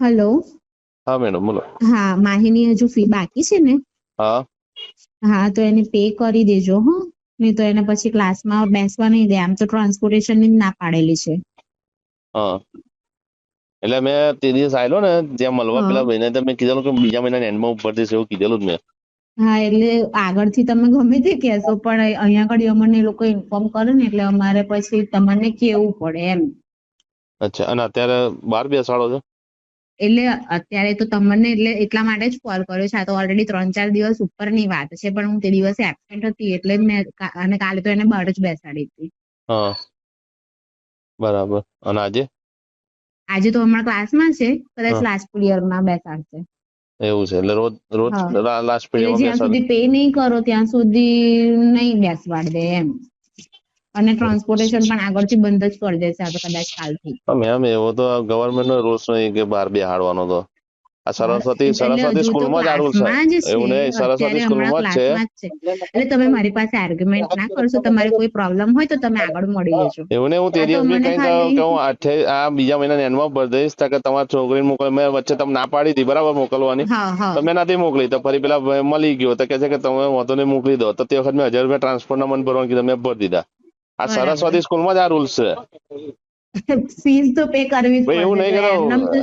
Hello. હા madam બોલો. હા માહીની હજુ ફી બાકી છે ને? હા. હા તો એને પે કરી દેજો હો. નહીં તો એને પછી ક્લાસમાં બેસવા નહીં દે. આમ તો ટ્રાન્સપોર્ટેશનની ના પાડેલી છે. હા. એટલે મેં તે દિવસ આવેલો ને ત્યાં મળવા. પેલા ભાઈને તો મેં કીધેલું કે બીજા મહિનાની એન્ડમાં ઉપર થશે એવું કીધેલું જ મેં. હા એટલે આગળથી તમે ગમે તે કહેશો પણ અહીંયા આગળ અમને લોકો ઇન્ફોર્મ કરે ને એટલે અમારે પછી તમને કેવું પડે એમ. અચ્છા અને અત્યારે બાર બેસાડો છો? એટલે અત્યારે તો તમને એટલે એટલા માટે જ કોલ કર્યો છે. આ તો ઓલરેડી ત્રણ ચાર દિવસ ઉપરની વાત છે પણ હું તે દિવસે એબસેન્ટ હતી એટલે જ મેં અને કાલે તો એને બહાર જ બેસાડી હતી. હા. બરાબર. અને આજે? આજે તો હમણાં ક્લાસમાં છે. કદાચ. લાસ્ટ પીરિયડમાં બેસાડશે. એવું છે. એટલે રોજ રોજ લાસ્ટ પીરિયડમાં જ્યાં સુધી પે નહીં કરો ત્યાં સુધી નહીં બેસવાડ દે એમ. અને ટ્રાન્સપોર્ટેશન પણ આગળથી બંધ જ કરી દેશે આ તો કદાચ કાલથી. મેમ એવો તો ગવર્મેન્ટ નો રૂલ્સ નહીં કે બહાર બેહાડવાનો તો. આ સરસ્વતી સરસ્વતી સ્કૂલમાં જ આ છે. છે. એવું નહીં સરસ્વતી સ્કૂલમાં જ છે. એટલે તમે મારી પાસે આર્ગ્યુમેન્ટ ના કરશો તમારે કોઈ પ્રોબ્લેમ હોય તો તમે આગળ મળી લેજો. એવું નહીં હું તે દિવસ બી કઈ કે હું આઠે આ બીજા મહિનાની એન્ડમાં ભરી દઈશ કે તમારી છોકરીને મોકલે મેં વચ્ચે તમે ના પાડી હતી બરાબર મોકલવાની. હા હા. તો મેં નથી મોકલી તો ફરી પેલા મળી ગયો તો કે છે કે તમે વાંધો નહીં મોકલી દો. તો તે વખત મેં હજાર રૂપિયા ટ્રાન્સફર ના મને ભરવાનું કીધું મેં ભરી દીધા. આ સરસ્વતી સ્કૂલમાં જ આ રૂલ્સ છે ફીસ તો પે કરવી જ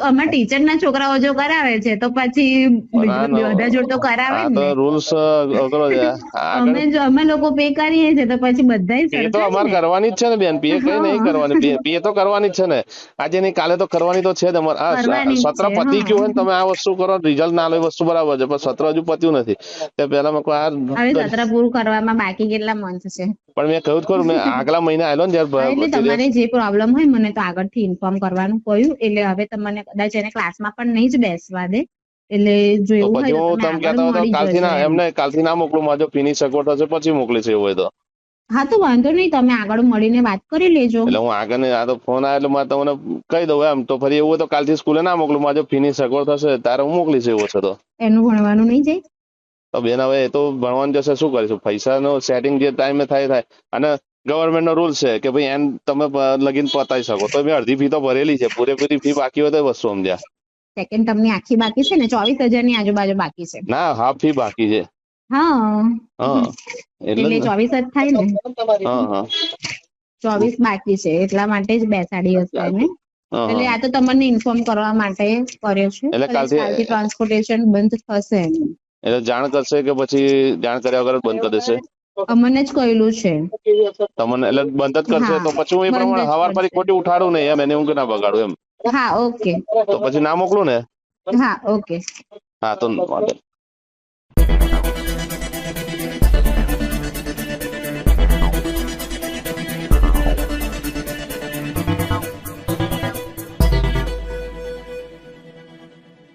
અમારા ટીચર ના છોકરાઓ જો કરાવે છે તો પછી બધા જોડે તો કરાવે ને. રૂલ્સ અમે જો અમે લોકો પે કરીએ છે તો પછી બધા તો અમારે કરવાની જ છે ને બેન. પીએ કઈ નહીં કરવાની. પીએ તો કરવાની જ છે ને. આજે નહીં કાલે તો કરવાની તો છે જ અમારે. સત્ર પતી ગયું હોય ને તમે આ વસ્તુ કરો રિઝલ્ટ ના લે વસ્તુ બરાબર છે પણ સત્ર હજુ પત્યું નથી. તે પહેલા મેં કહ્યું આ સત્ર પૂરું કરવામાં બાકી કેટલા મંથ છે? પણ મેં કહ્યું જ ખરું મેં આગલા મહિને આવેલો ને જયારે તમારે જે પ્રોબ્લેમ હોય મને તો આગળથી ઇન્ફોર્મ કરવાનું કહ્યું. એટલે હવે તમને કદાચ એને ક્લાસમાં પણ નહીં જ બેસવા દે. એટલે જો એવું હોય તો તમે કહેતા આગળ હોય તો કાલથી ના એમને કાલથી ના મોકલું માજો ફીની સગવડ થશે પછી મોકલીશ એવું હોય તો. હા તો વાંધો નહીં તમે આગળ મળીને વાત કરી લેજો. એટલે હું આગળ આ તો ફોન આવે એટલે મારે તમને કહી દઉં એમ. તો ફરી એવું હોય તો કાલથી સ્કૂલે ના મોકલું મારે ફીની સગવડ થશે તારે હું મોકલીશ એવું છે તો. એનું ભણવાનું નહીં જાય? તો બેન હવે એ તો ભણવાનું જશે શું કરીશું? પૈસાનો સેટિંગ જે ટાઈમે થાય થાય. અને ગવર્મેન્ટ નો રૂલ છે કે ભાઈ એમ તમે લગીન પતાવી શકો. તો મેં અડધી ફી તો ભરેલી છે. પૂરેપૂરી ફી બાકી હોય તો વસ્તુ સમજ્યા. સેકન્ડ તમને આખી બાકી છે ને? ચોવીસ હજારની આજુબાજુ બાકી છે. ના હાફ ફી બાકી છે. હા. એટલે. ચોવીસ જ થાય ને? હા હા. ચોવીસ બાકી છે. એટલા માટે જ બેસાડી હશે ને? એટલે આ તો તમને ઇન્ફોર્મ કરવા માટે કર્યો છે. એટલે કાલથી ટ્રાન્સપોર્ટેશન બંધ થશે. એટલે જાણ કરશે કે પછી જાણ કર્યા વગર બંધ કરી દેશે? અમને જ કહેલું છે. તમને એટલે બંધ જ કરશે તો પછી હું એ પ્રમાણે હવાર ફરી ખોટી ઉઠાડું નહીં એમ એને ઊંઘ ના બગાડું એમ. હા ઓકે. તો પછી ના મોકલું ને? હા ઓકે. હા તો વાંધો.